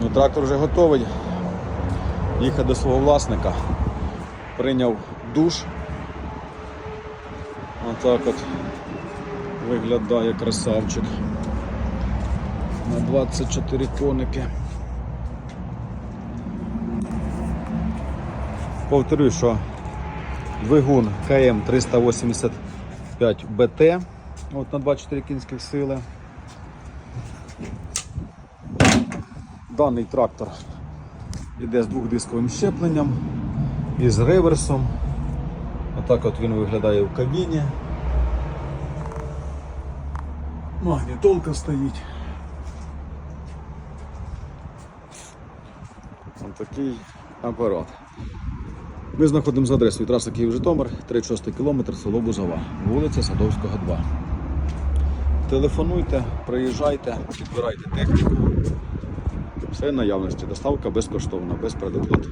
Ну, трактор вже готовий. Їхав до свого власника. Прийняв душ. Отак от виглядає красавчик. На 24 коники. Повторюю, що двигун КМ 385 БТ от на 24 кінських сили. Даний трактор йде з двохдисковим щепленням і з реверсом. Отак от він виглядає в кабіні. Магнітолка стоїть. Ось такий апарат. Ми знаходимося за адресою траса Київ-Житомир, 36 км, село Бузова, вулиця Садовського, 2. Телефонуйте, приїжджайте, підбирайте техніку. Все наявності. Доставка безкоштовна, без предоплат.